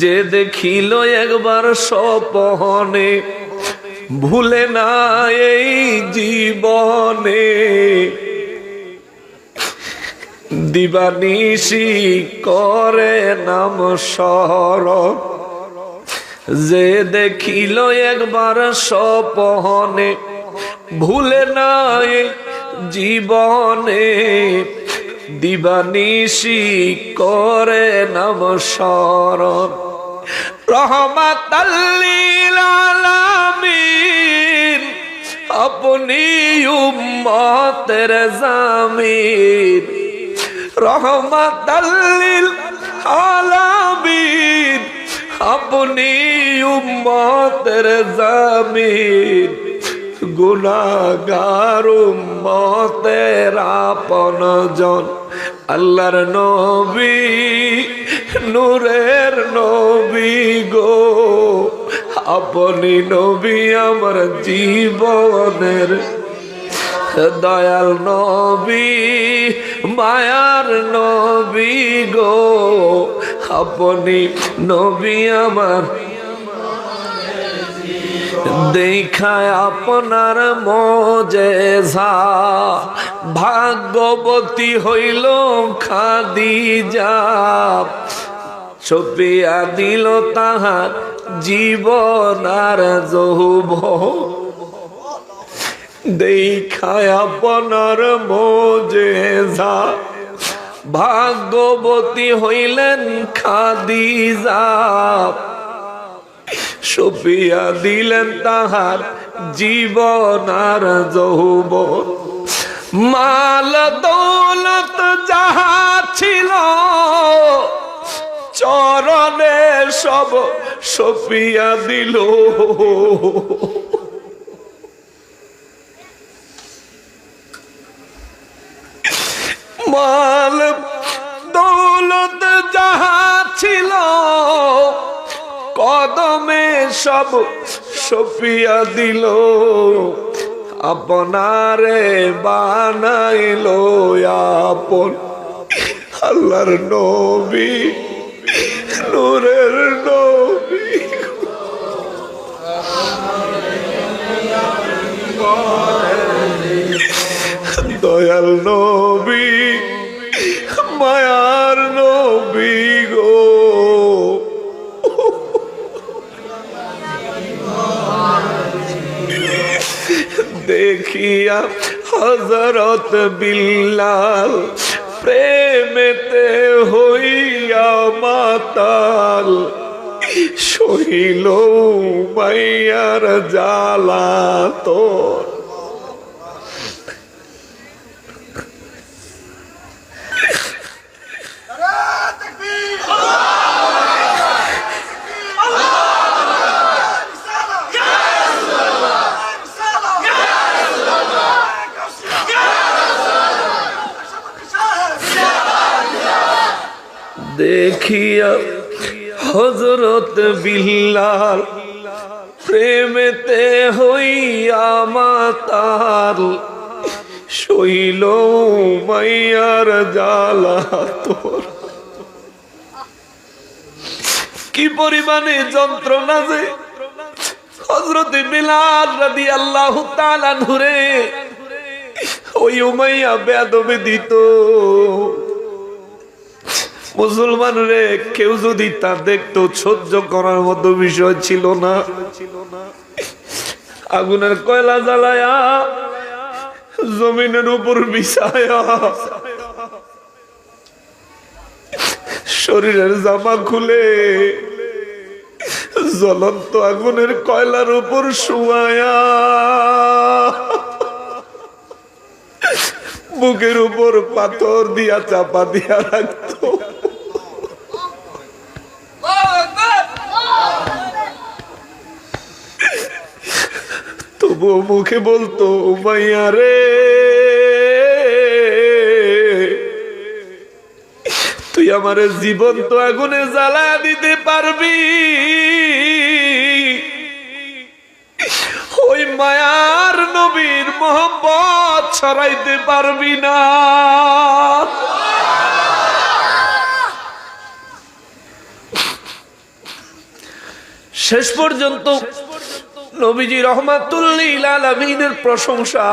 যে দেখিল একবার সপহনে ভুলে না এই জীবনে। দিবানিশি করে নাম সরব যে দেখিল একবার সপহনে ভুলে নাই জীবনে। দিবানিশি করে নাম স্মরণ রহমাত আলামিন আপনি উম্মতের জামিন। রহমাত আলামিন আপনি উম্মতের জামিন। গুনাগার উম্মতের আপন জন। আল্লাহর নবী, নূরের নবী গো। আপনি নবী আমার জীবনের দয়াল নবী, মায়ার নবী গো। আপনি নবী আমার দেখায় আপনার মজেঝা ভাগ্যবতী হইল খাদি যা ছপিয়া দিল তাহার জীবন আর যৌব দেখায় আপনার মজেঝা ভাগ্যবতী হইলেন খাদিজা। সপিয়া দিলেন তাহার জীবন আর যৌব মাল দৌলত যাহা ছিল, চরণে সব সপিয়া দিল। মাল সব সপিয়া দিল আপনারে বানাইল আপন। আল্লাহর নবী নূরের নবী। দয়াল নবী। দেখিয়া হজরত বিল্লাল প্রেমেতে হইয়া মাতাল। সহিল মাইয়ার জ্বালা তোর দেখিয়া হজরত বিল্লাল প্রেমেতে হইয়া মাতাল শৈল মাইয়ার জ্বালা তোর। কি পরিমাণে যন্ত্রণা যে। হজরত বিলাল রাদি আল্লাহ ধরে ওই উমাইয়া বেদবে দিত। মুসলমান রে, কেউ যদি তা দেখতো সহ্য করার মতো বিষয় ছিল না। আগুনের কয়লা জ্বালায়া, জমিনের উপর বিছায়া শরীরের জামা খুলে, জ্বলন্ত আগুনের কয়লার উপর শুয়ায়া, বুকের উপর পাথর দিয়া চাপা দিয়া রাখতো মুখে বলতো মাইয়া রে। তুই আমার জীবন তো আগুনে জ্বালা দিতে পারবি। ওই মায়ার নবীর মোহাম্মত ছড়াইতে পারবি না। শেষ পর্যন্ত নবীজি রহমাতুল্লিল আলমিনের প্রশংসা।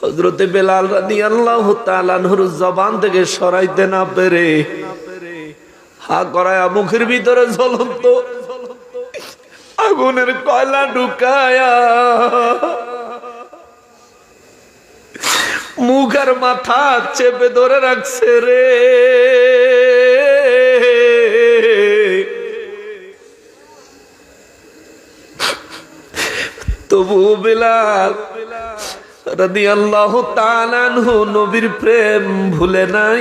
হজরতে বেলাল রাদি আল্লাহ তালানহুর জবান থেকে সরাইতে না পেরে হা করায় মুখের ভিতরে জ্বলন্ত আগুনের কয়লা ঢুকায়া মুখ আর মাথা চেপে ধরে রাখছে রে। তবু বিলাল রাদি আল্লাহ তালানহু নবীর প্রেম ভুলে নাই।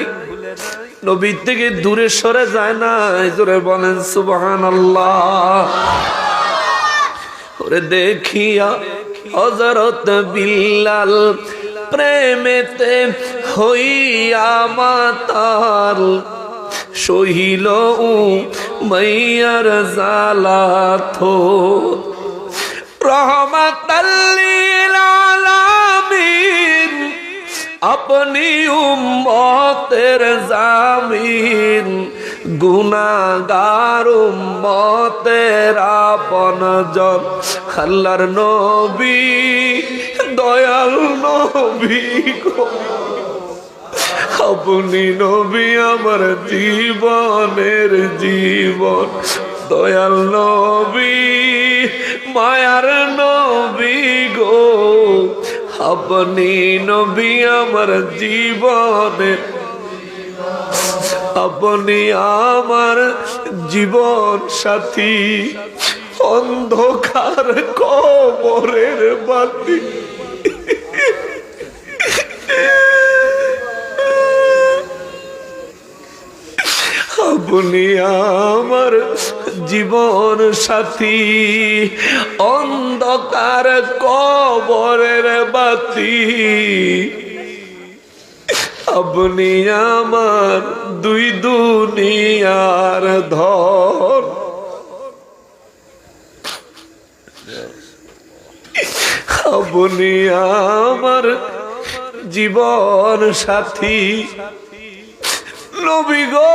নবীর থেকে দূরে সরে যায় না জোরে বলেন সুবহান আল্লাহ ওরে দেখিয়া হজরত বিল্লাল প্রেমেতে হইয়া মাতাল, সহিল মাইয়ার জালাথ রহমাতাল্লিল আলামিন, আপনি উম্মতের জামিন গুনাগার উম্মতের আপন জন। আল্লাহর নবী, দয়াল নবী গো। আপনি নবী আমার জীবনের জীবন। দয়াল নবী, মায়ার নবী গো। আপনি নবী আমার জীবনের আপনি আমার জীবন সাথী। অন্ধকার কবরের বাতি। আপনি আমার জীবন সাথী, অন্ধকার কবরের বাতি। আপনি আমার দুই দুনিয়ার ধর আপনি আমার জীবন সাথী। নবী গো।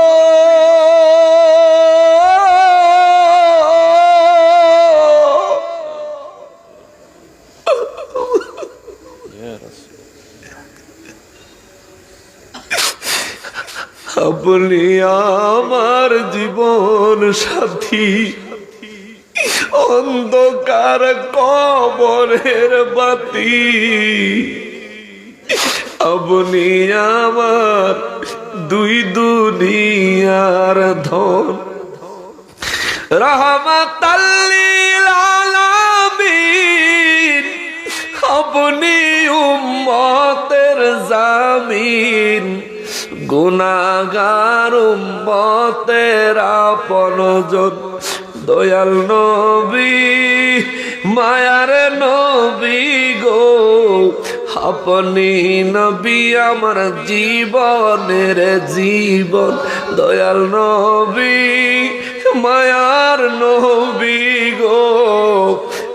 আপনি আমার জীবন সাথী। অন্ধকার কবরের বাতি। আপনি আমার দুই দুনিয়ার ধন। রহমতাল্লিল আপনি উম্মতের জামিন গুনাগার উম্মতের আপনজন দয়াল নবী, মায়ার নবী গো, আপনি নবী আমার জীবনের জীবন। দয়াল নবী, মায়ার নবী গো